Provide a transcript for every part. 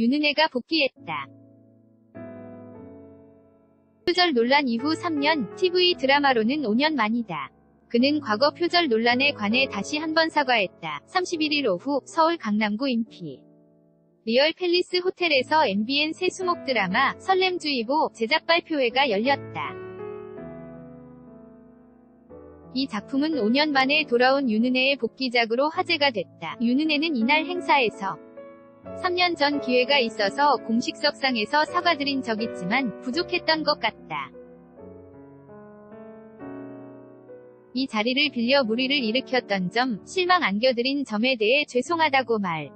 윤은혜가 복귀했다. 표절 논란 이후 3년, TV 드라마로는 5년 만이다. 그는 과거 표절 논란에 관해 다시 한번 사과했다. 31일 오후 서울 강남구 인피 리얼 팰리스 호텔에서 MBN 새 수목 드라마 설렘주의보 제작 발표회가 열렸다. 이 작품은 5년 만에 돌아온 윤은혜의 복귀작으로 화제가 됐다. 윤은혜는 이날 행사에서 3년 전 기회가 있어서 공식석상에서 사과드린 적 있지만 부족했던 것 같다. 이 자리를 빌려 무리를 일으켰던 점, 실망 안겨드린 점에 대해 죄송하다고 말.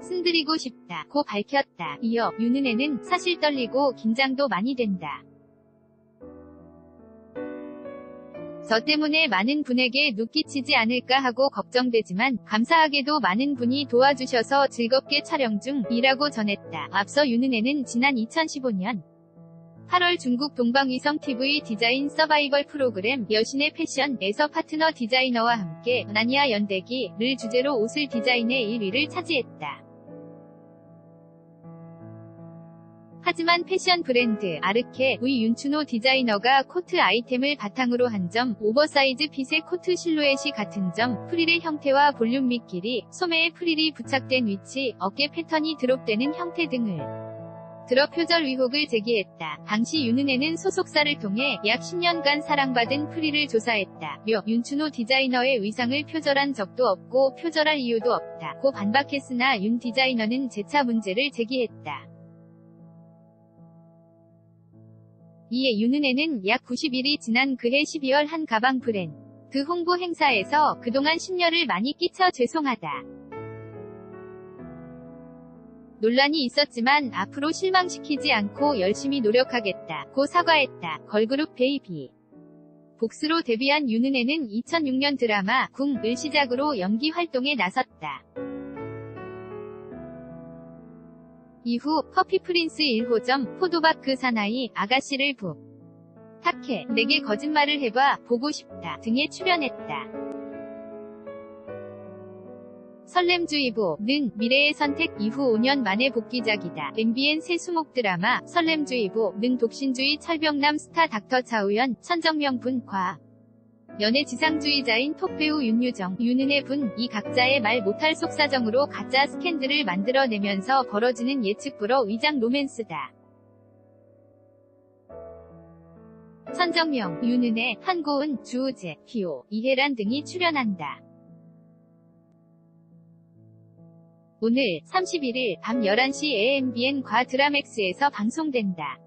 쓴드리고 싶다. 고 밝혔다. 이어 윤은혜는 사실 떨리고 긴장도 많이 된다. 저 때문에 많은 분에게 누끼치지 않을까 하고 걱정되지만 감사하게도 많은 분이 도와주셔서 즐겁게 촬영 중이라고 전했다. 앞서 윤은혜는 지난 2015년 8월 중국 동방위성 TV 디자인 서바이벌 프로그램 여신의 패션에서 파트너 디자이너와 함께 나니아 연대기를 주제로 옷을 디자인해 1위를 차지했다. 하지만 패션 브랜드 아르케 의 윤춘호 디자이너가 코트 아이템을 바탕으로 한 점, 오버사이즈 핏의 코트 실루엣이 같은 점, 프릴의 형태와 볼륨 및 길이, 소매에 프릴이 부착된 위치, 어깨 패턴이 드롭되는 형태 등을 들어 표절 의혹을 제기했다. 당시 윤은혜는 소속사를 통해 약 10년간 사랑받은 프릴을 조사했다. 며 윤춘호 디자이너의 의상을 표절한 적도 없고 표절할 이유도 없다. 고 반박했으나 윤 디자이너는 재차 문제를 제기했다. 이에 윤은혜는 약 90일이 지난 그해 12월 한 가방 브랜드 그 홍보 행사에서 그동안 심려를 많이 끼쳐 죄송하다. 논란이 있었지만 앞으로 실망시키지 않고 열심히 노력하겠다. 고 사과했다. 걸그룹 베이비. 복수로 데뷔한 윤은혜는 2006년 드라마 궁을 시작으로 연기 활동에 나섰다. 이후 커피 프린스 1호점 포도박 그 사나이 아가씨를 부 탁해 내게 거짓말을 해봐 보고 싶다 등에 출연했다. 설렘주의보 는 미래의 선택 이후 5년 만의 복귀작이다. MBN 새 수목 드라마 설렘주의보 는 독신주의 철병남 스타 닥터 차우연, 천정명 분, 과 연애 지상주의자인 톡배우 윤유정, 윤은혜 분 이 각자의 말 못할 속사정으로 가짜 스캔들을 만들어내면서 벌어지는 예측 불허 위장 로맨스다. 천정명, 윤은혜, 한고은, 주우재, 희호, 이혜란 등이 출연한다. 오늘 31일 밤 11시 AMBN 과 드라맥스에서 방송된다.